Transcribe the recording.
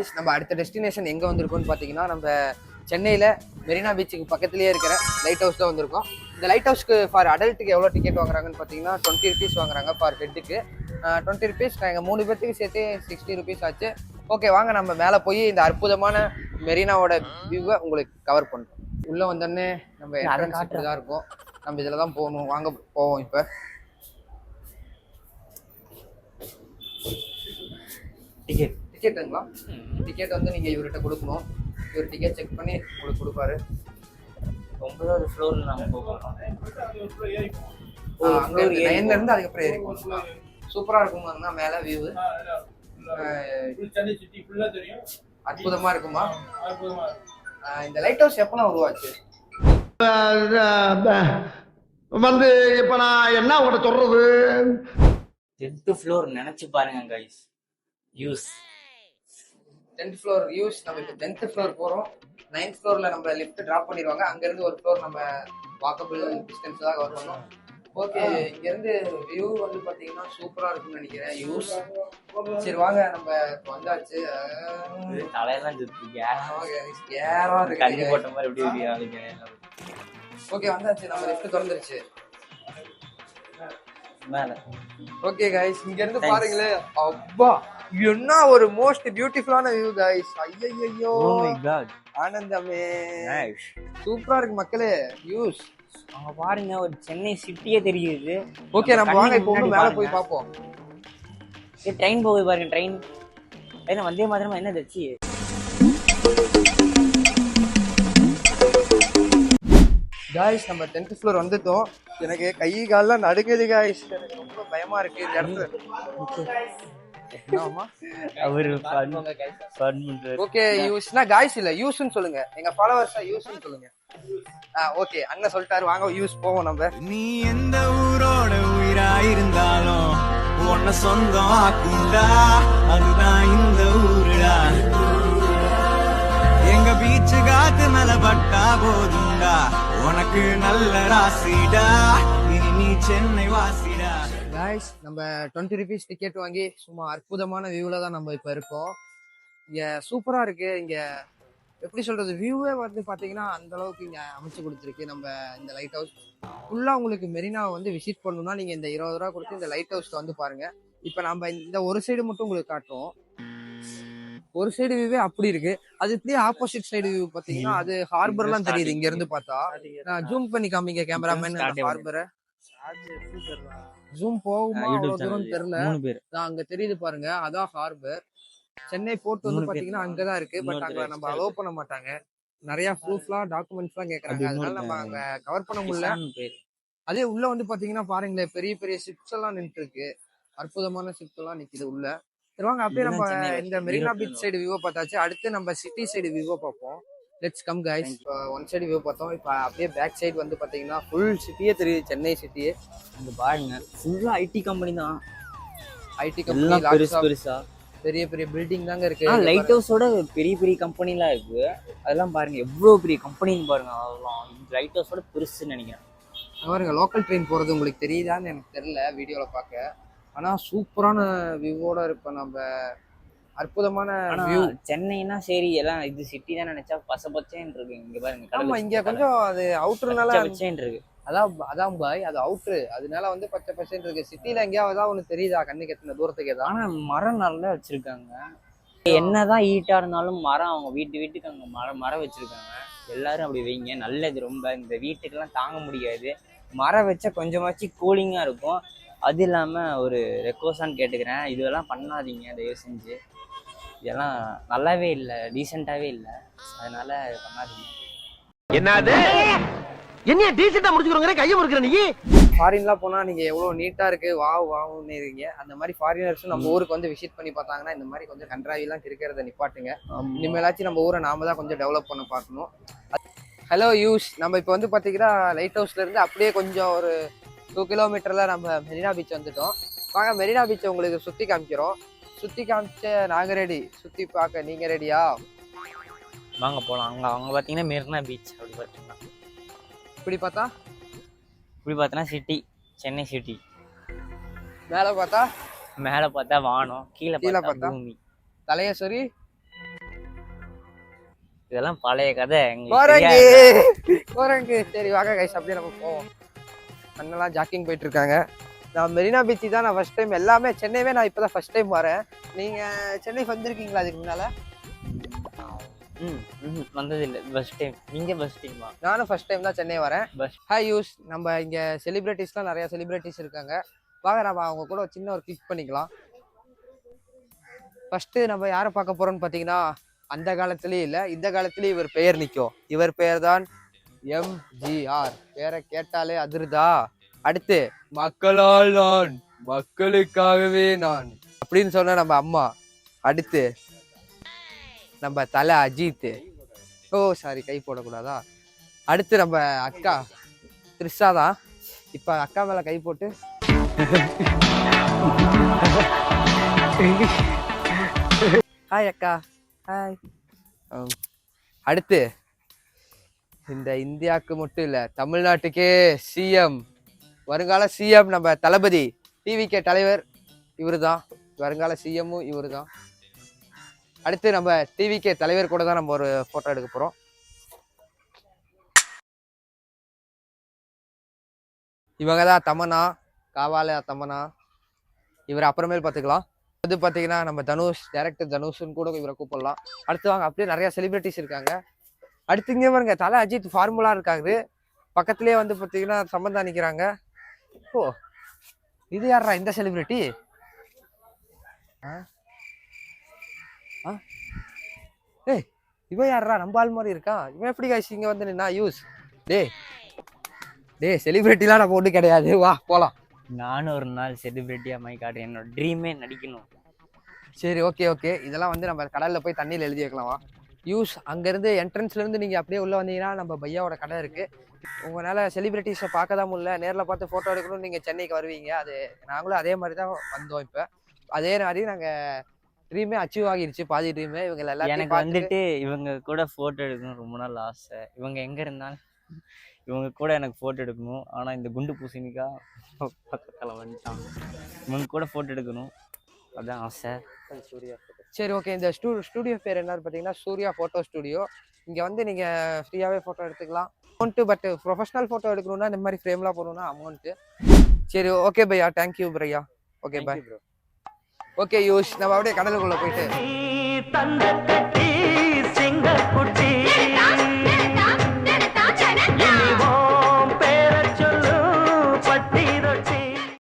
Guys நம்ம அடுத்த destination எங்கே வந்திருக்கோம்னு பார்த்தீங்கன்னா நம்ம சென்னையில் மெரினா பீச்சுக்கு பக்கத்துலேயே இருக்கிற லைட் ஹவுஸ் தான் வந்திருக்கோம். இந்த லைட் ஹவுஸ்க்கு ஃபார் அடல்ட்டுக்கு எவ்வளோ டிக்கெட் வாங்குறாங்கன்னு பார்த்தீங்கன்னா டுவெண்ட்டி ருபீஸ் வாங்குறாங்க ஃபார் ஹெட்டுக்கு டுவெண்ட்டி ருபீஸ் எங்கள் மூணு பேர்த்துக்கு சேர்த்து சிக்ஸ்டி ருபீஸ் ஆச்சு. ஓகே வாங்க நம்ம மேலே போய் இந்த அற்புதமான மெரினாவோட வியூவை உங்களுக்கு கவர் பண்ணுறோம் உள்ளே வந்தோடனே நம்ம entrance இப்படி தான் இருக்கும். நம்ம இதில் தான் போகணும். வாங்க போவோம் இப்போ. டிக்கெட் டிக்கெட்டுங்களா? டிக்கெட் வந்து நீங்கள் இவர்கிட்ட கொடுக்கணும். இவர் டிக்கெட் செக் பண்ணி உங்களுக்கு கொடுப்பாரு. ஒன்பதாவது ஃப்ளோரில் போகணும். ஆஹ் அங்க இருந்து அதுக்கப்புறம் ஏறிக்கும் சூப்பரா இருக்குமாங்கண்ணா மேல வியூ சென்னை சிட்டி ஃபுல்லா தெரியும். அற்புதமா இருக்குமா? இந்த லைட் ஹவுஸ் எப்பனா உருவாச்சு? வந்து இப்ப நான் என்ன உங்கள்கிட்ட சொல்றது? டென்த்து ஃப்ளோர் நினைச்சு பாருங்க guys use tenth floor use நம்ம இப்போ டென்த் ஃப்ளோர் போறோம் நைன்த் ஃப்ளோர்ல நம்ம லிஃப்ட் டிராப் பண்ணிடுவாங்க. அங்க இருந்து ஒரு ஃப்ளோர் நம்ம வாக்கபிள் டிஸ்டன்ஸ் தான் கவர் பண்ணோம் ஓகே இங்க இருந்து வியூ வந்து பாத்தீங்கன்னா சூப்பரா இருக்கும்னு நினைக்கிறேன். யூஸ் சரி வாங்க நம்ம இப்ப வந்தாச்சு. தலையெல்லாம் கஞ்சி இருக்கு போட்ட மாதிரி எப்படி ஓகே வந்தாச்சு. நம்ம லிஃப்ட் திறந்துருச்சு. மேல. ஓகே கைஸ் இங்க இருந்து Thanks. பாருங்களேன். அப்பா என்ன ஒரு மோஸ்ட் பியூட்டிஃபுல்லான வியூ கைஸ் ஐயோ ஓ மை காட் ஆனந்தமே. சூப்பரா இருக்கு மக்களே. வியூஸ் அங்க பாருங்க ஒரு சென்னை சிட்டியே தெரியுது. ஓகே நம்ம வாங்க இப்போ மேல போய். பாப்போம். ட்ரெயின் போகுது பாருங்க ட்ரெயின் என்ன வந்தே மாதிரிமா என்ன தச்சு காய்ஸ் நம்ம டென்த் ஃப்ளோர் வந்துட்டோம். எனக்கு கை கால்லாம் நடுங்குது காய்ஸ் எனக்கு ரொம்ப பயமா இருக்கு இந்த இடத்துல? அவரு ஃபன் ஃபன் பண்றாரு. ஓகே யூஸ்னா காய்ஸ் இல்ல யூஸ்னு சொல்லுங்க. எங்க ஃபாலோவர்ஸா யூஸ்னு சொல்லுங்க. ஆ ஓகே அண்ணன் சொல்லிட்டாரு வாங்க யூஸ் போவோம் நம்ம. நீ எந்த ஊரோட உயிராயிருந்தாலும் உன்னை சொந்தம் ஆக்குண்டா அதுதான் இந்த ஊருடா. எங்க பீச்சு காத்து மேல பட்டா போதுண்டா உனக்கு நல்ல ராசிடா. இனி நீ சென்னை வாசிடா. காய்ஸ் நம்ம டுவெண்ட்டி ருபீஸ் டிக்கெட் வாங்கி சும்மா அற்புதமான வியூவில் தான் நம்ம இப்போ இருக்கோம். இங்கே சூப்பராக இருக்கு. இங்கே எப்படி சொல்றது? வியூவே வந்து பார்த்தீங்கன்னா அந்த அளவுக்கு இங்கே அமைச்சு கொடுத்துருக்கு நம்ம இந்த லைட் ஹவுஸ் ஃபுல்லாக உங்களுக்கு மெரினாவை வந்து விசிட் பண்ணணும்னா நீங்கள் இந்த இருபது ரூபா கொடுத்து இந்த லைட் ஹவுஸ்க்கு வந்து பாருங்க. இப்போ நம்ம இந்த ஒரு சைடு மட்டும் உங்களுக்கு காட்டுறோம். ஒரு சைடு வியூவே அப்படி இருக்கு. அது இப்படியே ஆப்போசிட் சைடு வியூ பார்த்தீங்கன்னா அது ஹார்பர்லாம் தெரியுது. இங்க இருந்து பார்த்தா. நான் ஜூம் பண்ணி காமிங்க கேமராமேன் ஹார்பரை ஜூம் போகுமா அவ்வளோ தூரம் தெரியல. அங்க தெரியுது பாருங்க அதான் ஹார்பர் சென்னை போர்ட் வந்து. பாத்தீங்கன்னா அங்கதான் இருக்கு பட் அங்க நம்ம அலோவ் பண்ண மாட்டாங்க. நிறைய ப்ரூஃப்லாம் டாக்குமெண்ட்ஸ்லாம் கேக்குறாங்க. அது அதனால நம்ம. அங்க கவர் பண்ண முடியல. அதே உள்ள வந்து பாத்தீங்கன்னா பாருங்களேன் பெரிய பெரிய ஷிப்ஸ் எல்லாம் நின்றுட்டு இருக்கு அற்புதமான ஷிப்ஸ் எல்லாம் நிக்குது உள்ள. சரி வாங்க அப்படியே நம்ம இந்த மெரினா பீச் சைடு வியூவை பார்த்தாச்சு. அடுத்து நம்ம சிட்டி சைடு வியூவை பார்ப்போம். Let's come guys one side view பார்த்தோம். இப்போ அப்படியே பேக் சைடு வந்து பாத்தீங்கன்னா ஃபுல் சிட்டியே தெரியுது. சென்னை சிட்டியே அங்க பாருங்க. ஃபுல்லா ஐடி கம்பெனி தான். ஐடி எல்லாம் பெருசு கம்பெனி பெருசா. பெரிய பெரிய பில்டிங் தாங்க இருக்கு. இங்க லைட் ஹவுஸோட பெரிய பெரிய கம்பெனிலாம் இருக்கு. அதெல்லாம் பாருங்க. எவ்வளவு பெரிய கம்பெனின்னு பாருங்க. அதெல்லாம். லைட் ஹவுஸோட பெருசுன்னு நினைக்கிறேன். பாருங்க லோக்கல் ட்ரெயின் போறது உங்களுக்கு தெரியுதான்னு எனக்கு தெரியல வீடியோல பார்க்க. ஆனா சூப்பரான வியூவோட இருப்ப நம்ம. அற்புதமான வியூ சென்னைனா சரி எல்லாம் இது சிட்டி தான் நினைச்சா பச பச்சேன்னு இருக்கு இங்க பாருங்க ஆமா இங்க கொஞ்சம் அது அவுட்டர்னால பச்சை பச்சேன்னு இருக்கு. அதான் அதான் பாய் அது அவுட்ரு அதனால வந்து பச்சை பச்சைன்னு இருக்கு. சிட்டில எங்கேயாவது ஒண்ணு தெரியுதா? கண்ணுக்கு எத்தனை தூரத்துக்கு ஏதா ஆனா மரம் நல்லா வச்சிருக்காங்க. என்னதான் ஈட்டா இருந்தாலும் மரம் அவங்க வீட்டு வீட்டுக்கு அங்க மரம் மரம் வச்சிருக்காங்க. எல்லாரும் அப்படி வைங்க நல்லது ரொம்ப. இந்த வீட்டுக்கெல்லாம் தாங்க முடியாது. மரம் வச்சா கொஞ்சமாச்சு கூலிங்கா இருக்கும். அது இல்லாம ஒரு ரெக்வஸ்டான்னு கேட்டுக்கிறேன். இதெல்லாம் பண்ணாதீங்க தயவு செஞ்சு. இதெல்லாம் நல்லாவே இல்லை டீசெண்டாவே இல்லை. அதனால பண்ணாதீங்க. என்னது? என்ன டீசெண்டா முடிச்சுக்கிறோங்க கையை முறுக்கிற நீ? ஃபாரின்லாம் போனா நீங்க எவ்வளவு நீட்டா இருக்கு வாவ் வாவ்னு இருக்கீங்க. அந்த மாதிரி ஃபாரினர்ஸும் நம்ம ஊருக்கு வந்து விசிட் பண்ணி பார்த்தாங்கன்னா இந்த மாதிரி கொஞ்சம் கன்றாவிலாம் இருக்கிறத நிப்பாட்டுங்க. இனிமேலாச்சும் நம்ம ஊரை நாம தான் கொஞ்சம் டெவலப் பண்ண பார்க்கணும். ஹலோ யூஸ் நம்ம இப்போ வந்து பார்த்தீங்கன்னா லைட் ஹவுஸ்ல இருந்து அப்படியே கொஞ்சம் ஒரு டூ கிலோமீட்டர்ல நம்ம மெரினா பீச் வந்துட்டோம். வாங்க மெரினா பீச்சை உங்களுக்கு சுற்றி காமிக்கிறோம். சுற்றி காமிச்ச நாங்கள் ரெடி சுற்றி பார்க்க நீங்கள் ரெடியா வாங்க போகலாம் அங்கே அவங்க பார்த்தீங்கன்னா மெரினா பீச் அப்படி பார்த்தீங்கன்னா. இப்படி பார்த்தா? இப்படி பார்த்தோன்னா சிட்டி சென்னை சிட்டி மேலே பார்த்தா? மேலே பார்த்தா வானம். கீழே கீழே பார்த்தா? பூமி. தலைய சரி இதெல்லாம் பழைய கதை. எங்களுக்கு சரி வாங்க கைஸ் அப்படியே நம்ம போவோம். அண்ணெல்லாம் ஜாக்கிங் போயிட்டு இருக்காங்க. நான் மெரினா பீச் தான் நான் ஃபர்ஸ்ட் டைம் எல்லாமே சென்னையவே நான் இப்பதான் ஃபர்ஸ்ட் டைம் வரேன். நீங்க சென்னை வந்திருக்கீங்களா அதுக்கு முன்னால? ம் வந்ததில்லை. பஸ் டைம் நீங்க பஸ் டைமா நானும் ஃபர்ஸ்ட் டைம் தான் சென்னை வரேன். Bus. ஹாய் யூஸ் நம்ம இங்க செலிபிரிட்டிஸ்லாம் நிறைய செலிபிரிட்டிஸ் இருக்காங்க. வாங்க நம்ம அவங்க கூட சின்ன ஒரு கிளிக் பண்ணிக்கலாம். ஃபர்ஸ்ட் நம்ம யாரை பார்க்க போறோம்னு பார்த்தீங்கன்னா அந்த காலத்திலயும் இல்லை இந்த காலத்திலயும் இவர் பெயர் நிற்கும் இவர் பெயர் தான் எம்ஜிஆர் பேரை கேட்டாலே அதிருதா? அடுத்து மக்களால் நான் மக்களுக்காகவே நான். அப்படின்னு சொன்ன நம்ம அம்மா. அடுத்து நம்ம தலை அஜித். ஓ சாரி கை போடக்கூடாதா? அடுத்து நம்ம அக்கா த்ரிஷா தான். இப்போ அக்கா மேலே கை போட்டு. ஹாய் அக்கா. ஹாய் அடுத்து இந்த இந்தியாவுக்கு மட்டும் இல்லை தமிழ்நாட்டுக்கே சிஎம் வருங்கால சிஎம் நம்ம தளபதி டிவிகே தலைவர் இவரு தான் வருங்கால சிஎம்மும் இவரு தான் அடுத்து நம்ம டிவிகே தலைவர் கூட தான் நம்ம ஒரு ஃபோட்டோ எடுக்க போகிறோம் இவங்க தான் தமனா காவால தமனா இவர் அப்புறமேல் பார்த்துக்கலாம். அது பார்த்தீங்கன்னா நம்ம தனுஷ் டேரக்டர் தனுஷ்னு கூட இவரை கூப்பிடலாம். அடுத்து வாங்க அப்படியே நிறைய செலிபிரிட்டிஸ் இருக்காங்க. அடுத்து இங்கே பாருங்க தலை அஜித் ஃபார்முலா இருக்காரு. பக்கத்துலேயே வந்து பார்த்தீங்கன்னா சம்பந்தா நிற்கிறாங்க ஓ இது யாரா இந்த செலிபிரிட்டி ஏய் இவன் யாரா நம்ம ஆள் மாதிரி இருக்கான் இவன் எப்படி காய்ச்சி இங்கே வந்து நின்னா? யூஸ். டேய். டேய் செலிபிரிட்டிலாம் நம்ம ஒன்றும் கிடையாது. வா போகலாம் நானும் ஒரு நாள் செலிபிரிட்டியா மை காட்டுறேன். என்னோட ட்ரீமே நடிக்கணும். சரி ஓகே ஓகே இதெல்லாம் வந்து நம்ம கடலில் போய் தண்ணியில் எழுதி வைக்கலாம் யூஸ் அங்கேருந்து என்ட்ரன்ஸ்லேருந்து நீங்கள் அப்படியே உள்ளே வந்தீங்கன்னா நம்ம பையாவோட கடை இருக்குது உங்களால் செலிபிரிட்டிஸை பார்க்க தான் முடியல. நேரில் பார்த்து ஃபோட்டோ எடுக்கணும்னு நீங்கள் சென்னைக்கு வருவீங்க. அது நாங்களும் அதே மாதிரி தான் வந்தோம் இப்போ. அதே மாதிரி நாங்கள் ட்ரீமே அச்சீவ் ஆகிருச்சு. பாதி ட்ரீமே இவங்க எல்லாத்தையும் எனக்கு வந்துட்டு இவங்க கூட போட்டோ எடுக்கணும் ரொம்ப நாள் ஆசை. இவங்க எங்க இருந்தாலும் இவங்க கூட எனக்கு போட்டோ எடுக்கணும். ஆனா இந்த குண்டு பூசணிக்கா பக்கத்துல வந்துட்டான் இவங்க கூட போட்டோ எடுக்கணும். அதான் ஆசை. சூர்யா. சரி ஓகே இந்த ஸ்டூ ஸ்டூடியோ பேர் என்னன்னு பார்த்தீங்கன்னா சூர்யா ஃபோட்டோ ஸ்டூடியோ இங்கே வந்து நீங்கள் ஃப்ரீயாகவே ஃபோட்டோ எடுத்துக்கலாம். அமௌண்ட்டு பட் ப்ரொஃபஷனல் ஃபோட்டோ எடுக்கணும்னா இந்த மாதிரி ஃப்ரேம்லாம் போடணும்னா அமௌண்ட்டு சரி ஓகே பையா. தேங்க்யூ பையா ஓகே பாய் ஓகே யூஸ் நம்ம அப்படியே கடலுக்குள்ளே போயிட்டு.